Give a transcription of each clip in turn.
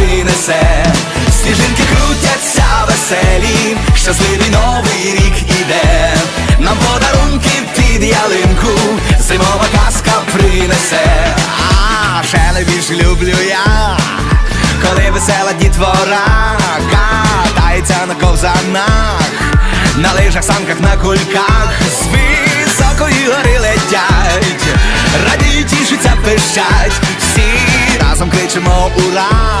принесе, сніжинки крутяться веселі, щасливий новий рік іде, нам подарунки під ялинку, зимова казка принесе, а ще найбільше люблю я коли весела дітвора катається на ковзанах, на лижах, санках, на кульках, з високої гори летять, радіють, тішаться, пищать, всі разом кричимо ура!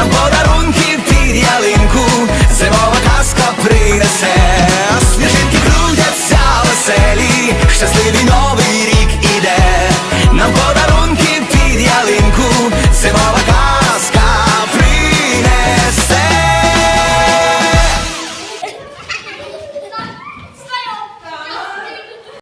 I'm